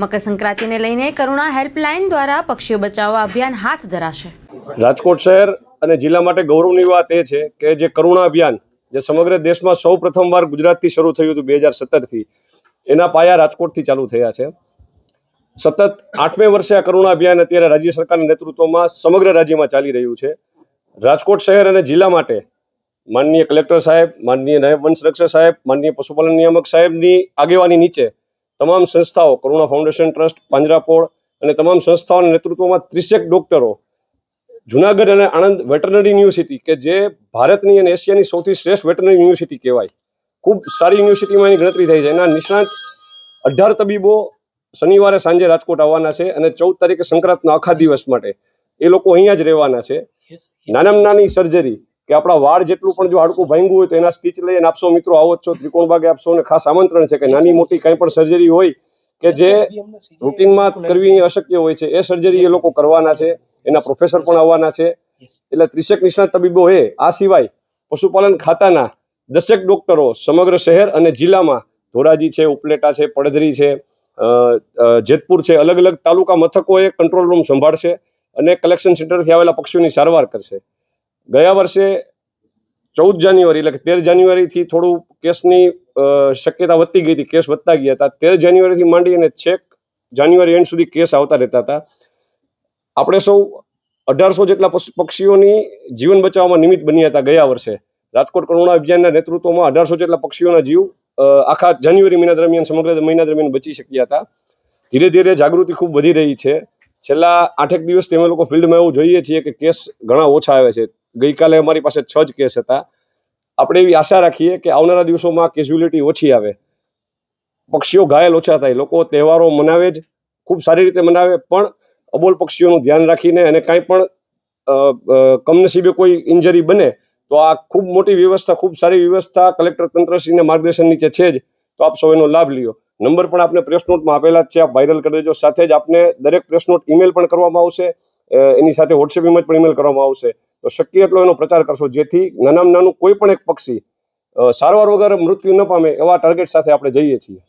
મકર સંક્રાંતિને લઈને કરુણા હેલ્પલાઇન દ્વારા પક્ષીઓ બચાવવા અભિયાન હાથ ધરાશે. રાજકોટ શહેર અને જિલ્લા માટે ગૌરવની વાત એ છે કે જે કરુણા અભિયાન જે સમગ્ર દેશમાં સૌ પ્રથમવાર ગુજરાતથી શરૂ થયું હતું બે હજાર સત્તરથી, એના પાયા રાજકોટથી ચાલુ થયા છે. સતત આઠમે વર્ષે આ કરુણા અભિયાન અત્યારે રાજ્ય સરકારના નેતૃત્વમાં સમગ્ર રાજ્યમાં ચાલી રહ્યું છે. રાજકોટ શહેર અને જિલ્લા માટે માનનીય કલેક્ટર સાહેબ, માનનીય નાયબ વન સંરક્ષક સાહેબ, માનનીય પશુપાલન નિયામક સાહેબની આગેવાની નીચે તમામ સંસ્થાઓ કરુણા ફાઉન્ડેશન ટ્રસ્ટ પાંજરાપોળ અને તમામ સંસ્થાઓના નેતૃત્વમાં ત્રીસેક ડોક્ટરો જુનાગઢ અને આણંદ વેટરનરી યુનિવર્સિટી કે જે ભારતની અને એશિયાની સૌથી શ્રેષ્ઠ વેટરનરી યુનિવર્સિટી કહેવાય. ખૂબ સારી યુનિવર્સિટીમાં એની ગણતરી થઈ છે. એના નિષ્ણાંત અઢાર તબીબો શનિવારે સાંજે રાજકોટ આવવાના છે અને ચૌદ તારીખે સંક્રાંતના આખા દિવસ માટે. એ લોકો અહીંયા જ રહેવાના છે. નાનામાં નાની સર્જરી કે આપણા વાળ જેટલું પણ જો હાડકું ભાંગ્યું હોય તો એના સ્ટીચ લઈને આપશો મિત્રો, આવો છો, ત્રિકોણ બાગે આપશો અને ખાસ આમંત્રણ છે કે નાની મોટી કંઈ પણ સર્જરી હોય કે જે રૂટીનમાં કરવી અશક્ય હોય છે, એ સર્જરી એ લોકો કરવાના છે, એના પ્રોફેસર પણ આવવાના છે. એટલે ત્રીસેક નિષ્ણાત તબીબો એ આ સિવાય પશુપાલન ખાતાના દસેક ડોક્ટરો સમગ્ર શહેર અને જિલ્લામાં ધોરાજી છે, ઉપલેટા છે, પડધરી છે જેતપુર છે, અલગ અલગ તાલુકા મથકોએ કંટ્રોલ રૂમ સંભાળશે અને કલેક્શન સેન્ટરથી આવેલા પક્ષીઓની સારવાર કરશે. ગયા વર્ષે ચૌદ જાન્યુઆરી એટલે કે તેર જાન્યુઆરીથી થોડું કેસની શક્યતા વધતી ગઈ હતી, કેસ વધતા ગયા હતા. તેર જાન્યુઆરીથી માંડી અને છેક જાન્યુઆરી એન્ડ સુધી કેસ આવતા રહેતા હતા. આપણે સૌ અઢારસો જેટલા પક્ષીઓની જીવન બચાવવામાં નિમિત્ત બન્યા હતા ગયા વર્ષે. રાજકોટ કરુણા અભિયાનના નેતૃત્વમાં અઢારસો જેટલા પક્ષીઓના જીવ આખા જાન્યુઆરી મહિના દરમિયાન, સમગ્ર મહિના દરમિયાન બચી શક્યા હતા. ધીરે ધીરે જાગૃતિ ખૂબ વધી રહી છે. છેલ્લા આઠેક દિવસથી અમે લોકો ફિલ્ડમાં એવું જોઈએ છીએ કે કેસ ઘણા ઓછા આવે છે. ગઈકાલે અમારી પાસે છ જ કેસ હતા. આપણે એવી આશા રાખીએ કે આવનારા દિવસોમાં કેઝ્યુલિટી ઓછી આવે. પક્ષીઓ ઘાયલ ઓછા થાય. લોકો તહેવારો મનાવે જ, ખૂબ સારી રીતે મનાવે, પણ અબોલ પક્ષીઓનું ધ્યાન રાખીને અને કાંઈ પણ કમનસીબે કોઈ ઇન્જરી બને, તો આ ખૂબ મોટી વ્યવસ્થા, ખૂબ સારી વ્યવસ્થા કલેક્ટર તંત્રશ્રીના માર્ગદર્શન નીચે છે જ, તો આપ સૌ એનો લાભ લ્યો. નંબર પણ આપને પ્રેસ નોટમાં આપેલા જ છે. આપ વાયરલ કરી દેજો. સાથે જ આપને દરેક પ્રેસ નોટ ઈમેલ પણ કરવામાં આવશે. એની સાથે વોટ્સએપ ઇમેજ પણ ઈમેલ કરવામાં આવશે. તો શક્ય એટલો એનો પ્રચાર કરશો, જેથી નાનામાં નાનું કોઈ પણ એક પક્ષી સારવાર વગર મૃત્યુ ન પામે એવા ટાર્ગેટ સાથે આપણે જઈએ છીએ.